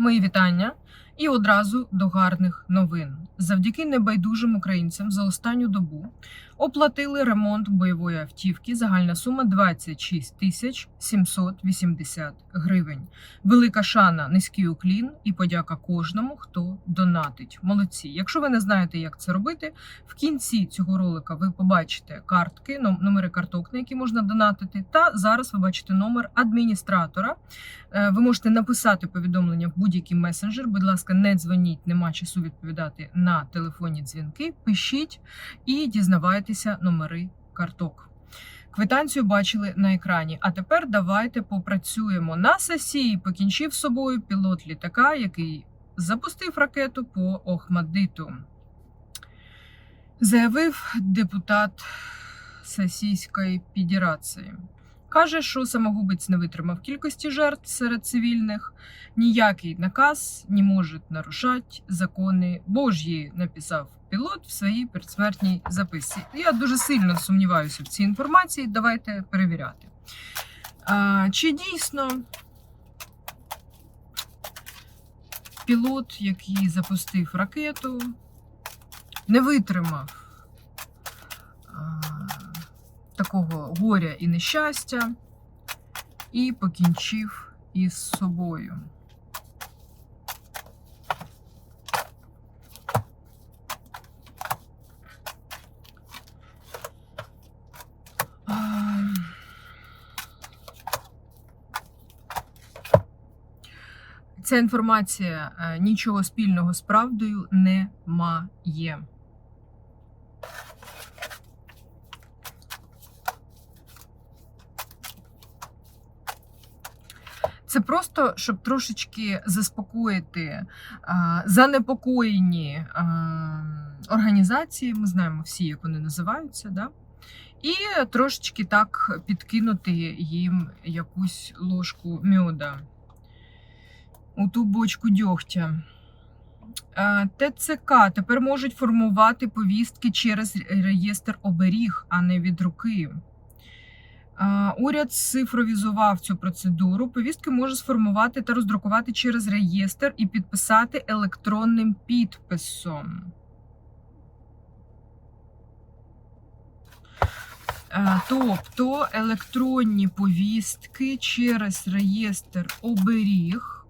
Мої вітання і одразу до гарних новин. Завдяки небайдужим українцям за останню добу оплатили ремонт бойової автівки. Загальна сума 26 тисяч 780 гривень. Велика шана, низький уклін і подяка кожному, хто донатить. Молодці. Якщо ви не знаєте, як це робити, в кінці цього ролика ви побачите картки, номери карток, на які можна донатити. Та зараз ви бачите номер адміністратора. Е, Ви можете написати повідомлення в будь-який месенджер. Будь ласка, не дзвоніть, нема часу відповідати на телефонні дзвінки. Пишіть і дізнавайтеся номери карток. Квитанцію бачили на екрані. А тепер давайте попрацюємо на сесії. Покінчив з собою пілот літака, який запустив ракету по Охмадиту. Заявив депутат Сесійської Федерації. Каже, що самогубець не витримав кількості жертв серед цивільних, ніякий наказ не може нарушати закони Божі, написав пілот в своїй передсмертній записці. Я дуже сильно сумніваюся в цій інформації. Давайте перевіряти. А, чи дійсно пілот, який запустив ракету, не витримав такого горя і нещастя і покінчив із собою. Ця інформація е, нічого спільного з правдою не має. Це просто щоб трошечки заспокоїти занепокоєні організації. Ми знаємо всі, як вони називаються, да? і трошечки так підкинути їм якусь ложку мьода у ту бочку дьогтя. ТЦК тепер можуть формувати повістки через реєстр оберіг, а не від руки. Уряд цифровізував цю процедуру. Повістки може сформувати та роздрукувати через реєстр і підписати електронним підписом. Тобто електронні повістки через реєстр оберіг.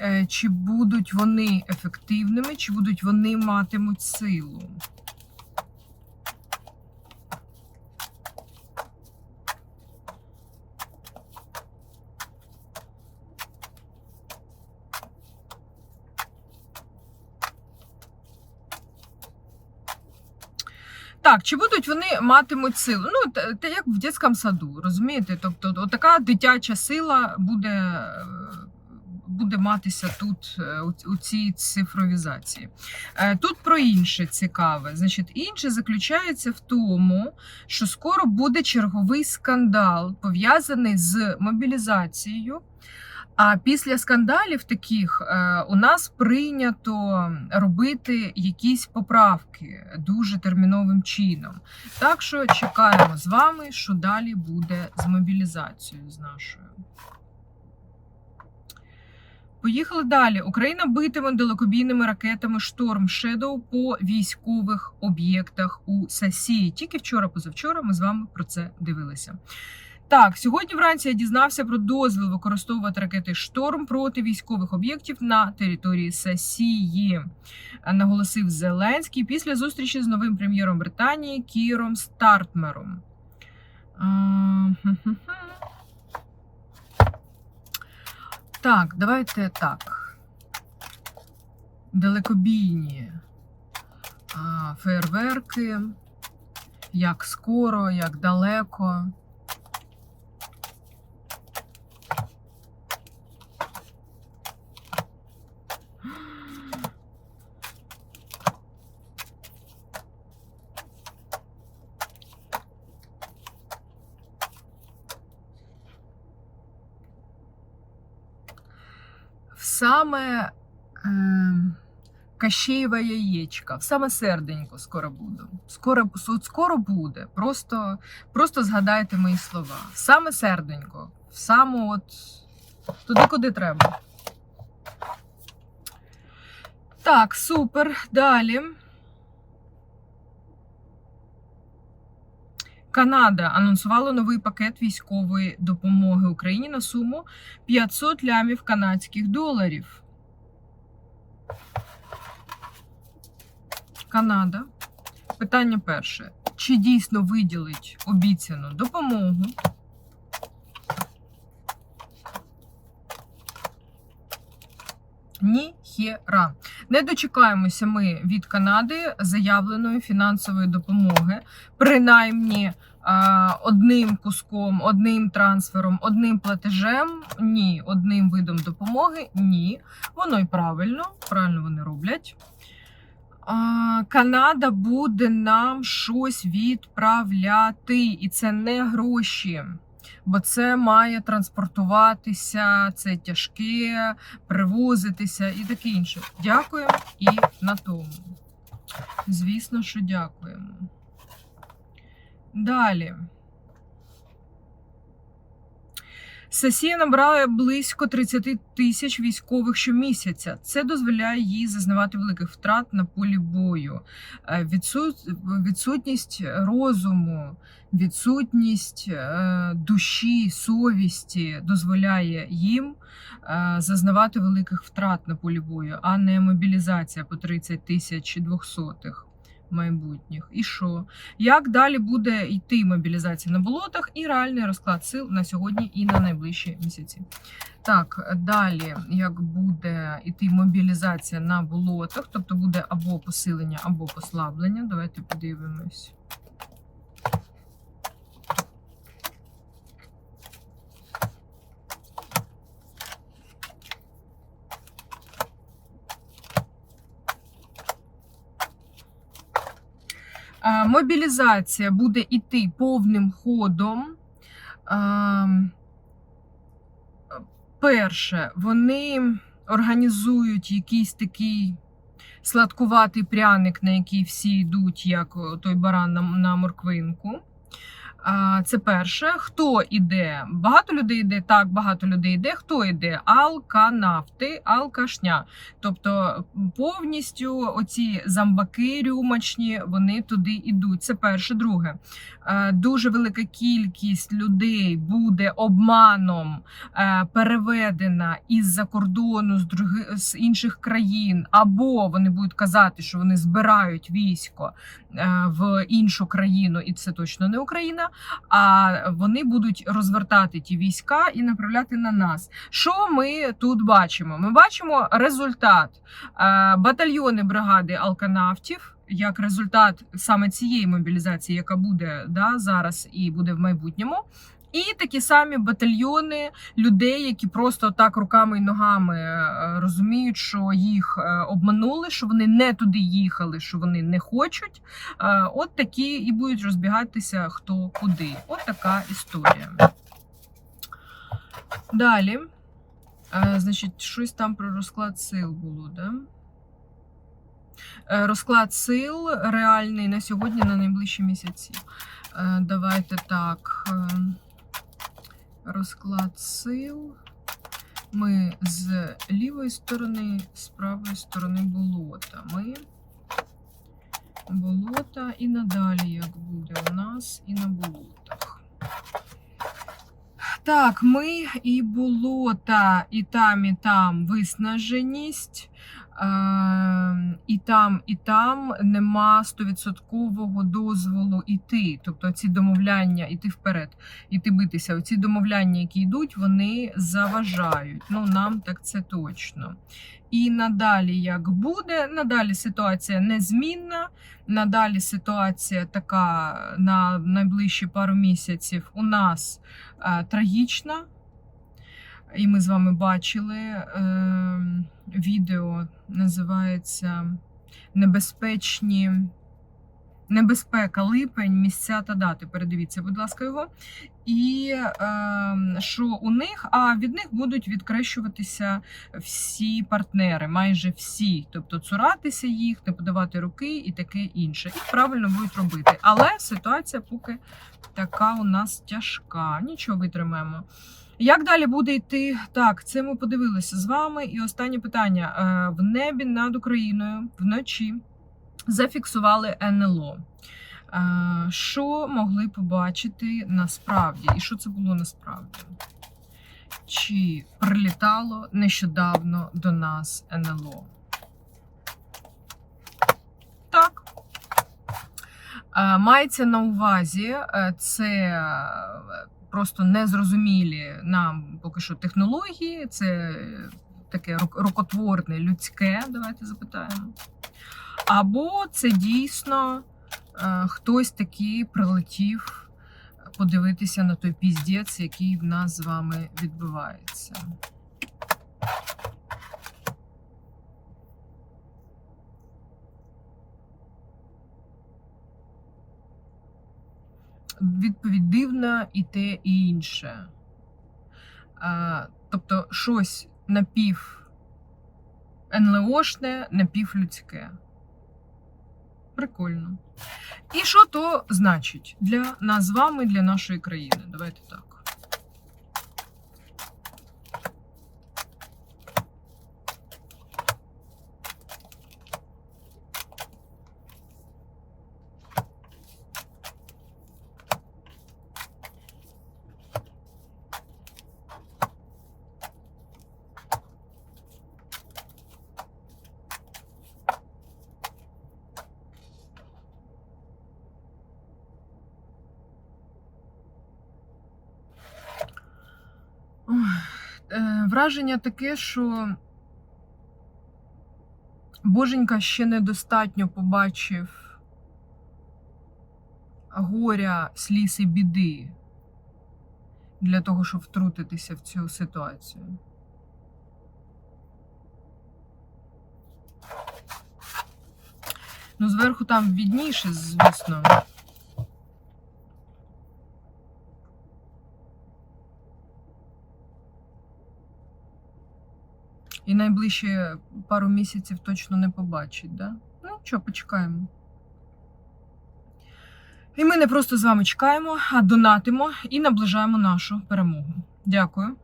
Е, Чи будуть вони ефективними, чи будуть вони матимуть силу? Так, чи будуть вони матимуть силу? Ну, те, як в дитячому саду, розумієте? Тобто, така дитяча сила буде, е, буде матися тут е, у, у цій цифровізації. Е, Тут про інше цікаве. Значить, інше заключається в тому, що скоро буде черговий скандал пов'язаний з мобілізацією. А після скандалів таких е, у нас прийнято робити якісь поправки дуже терміновим чином. Так що чекаємо з вами, що далі буде з мобілізацією з нашою. Поїхали далі. Україна битиме далекобійними ракетами Шторм Шедоу по військових об'єктах у Сасії. Тільки вчора, позавчора, ми з вами про це дивилися. Так, сьогодні вранці я дізнався про дозвіл використовувати ракети Шторм проти військових об'єктів на території Сасії, наголосив Зеленський після зустрічі з новим прем'єром Британії Кіром Стартмером. Так, давайте так. Далекобійні фейерверки. Як скоро, як далеко. Саме е, яєчка. яєчко, саме серденько скоро буду. Скоро, от скоро буде. Просто, просто згадайте мої слова. Саме серденько, в саму от туди, куди треба. Так, супер. Далі. Канада анонсувала новий пакет військової допомоги Україні на суму 500 лямів канадських доларів. Канада. Питання перше. Чи дійсно виділить обіцяну допомогу? Ні хєра. Не дочекаємося ми від Канади заявленої фінансової допомоги, принаймні одним куском, одним трансфером, одним платежем. Ні, одним видом допомоги. Ні. Воно і правильно, правильно вони роблять. Канада буде нам щось відправляти, і це не гроші. Бо це має транспортуватися, це тяжке, привозитися і таке інше. Дякуємо і на тому. Звісно, що дякуємо. Далі. Сесія набрала близько 30 тисяч військових щомісяця. Це дозволяє їй зазнавати великих втрат на полі бою. Е, відсут- Відсутність розуму, відсутність е, душі, совісті дозволяє їм е, зазнавати великих втрат на полі бою, а не мобілізація по 30 тисяч двохсотих майбутніх. І що? Як далі буде йти мобілізація на болотах і реальний розклад сил на сьогодні і на найближчі місяці? Так, далі, як буде йти мобілізація на болотах, тобто буде або посилення, або послаблення. Давайте подивимось. Мобілізація буде йти повним ходом. Е, Перше, вони організують якийсь такий сладкуватий пряник, на який всі йдуть, як той баран на морквинку. Це перше. Хто іде? Багато людей йде, так, багато людей йде. Хто йде? Алканафти, алкашня. Тобто повністю оці замбаки рюмочні, вони туди йдуть. Це перше. Друге, Е, дуже велика кількість людей буде обманом е, переведена із-за кордону з други, з інших країн, або вони будуть казати, що вони збирають військо е, в іншу країну, і це точно не Україна. А вони будуть розвертати ті війська і направляти на нас. Що ми тут бачимо? Ми бачимо результат Е, батальйони бригади алканавтів. Як результат саме цієї мобілізації, яка буде да, зараз і буде в майбутньому, і такі самі батальйони людей, які просто так руками і ногами е, розуміють, що їх е, обманули, що вони не туди їхали, що вони не хочуть. Е, От такі і будуть розбігатися хто куди. От така історія. Далі. Значить, щось там про розклад сил було, да? Розклад сил реальний на сьогодні, на найближчі місяці. Давайте так. Розклад сил. Ми з лівої сторони, з правої сторони болота. Ми болота і надалі, як буде у нас, і на болотах. Так, ми і болота, і там, і там виснаженість. Е, і там, і там нема стовідсоткового дозволу іти. Тобто ці домовляння іти вперед, іти битися. Оці домовляння, які йдуть, вони заважають. Ну нам так це точно. І надалі, як буде, надалі ситуація незмінна. Надалі ситуація така на найближчі пару місяців у нас е, трагічна. І ми з вами бачили е, відео, називається Небезпечні. Небезпека, липень, місця та дати. Передивіться, будь ласка, його. І е, що у них, а від них будуть відкрещуватися всі партнери, майже всі. Тобто цуратися їх, не подавати руки і таке інше. І правильно будуть робити. Але ситуація поки така у нас тяжка. Нічого витримаємо. Як далі буде йти? Так, це ми подивилися з вами. І останнє питання: Е, в небі над Україною вночі зафіксували НЛО. Е, Що могли побачити насправді? І що це було насправді? Чи прилітало нещодавно до нас НЛО? Так. Е, Мається на увазі, це просто незрозумілі нам поки що технології, це таке рукотворне, людське, давайте запитаємо. Або це дійсно е, хтось такий прилетів подивитися на той піздець, який в нас з вами відбувається. Відповідь дивна і те, і інше. А, тобто щось напів НЛОшне, напівлюдське. Прикольно. І що то значить для нас з вами, для нашої країни? Давайте так. Ой, е, Враження таке, що Боженька ще недостатньо побачив горя, сліз і біди для того, щоб втрутитися в цю ситуацію. Ну, зверху там відніше, звісно. І найближче пару місяців точно не побачить, да? Ну, що, почекаємо. І ми не просто з вами чекаємо, а донатимо і наближаємо нашу перемогу. Дякую.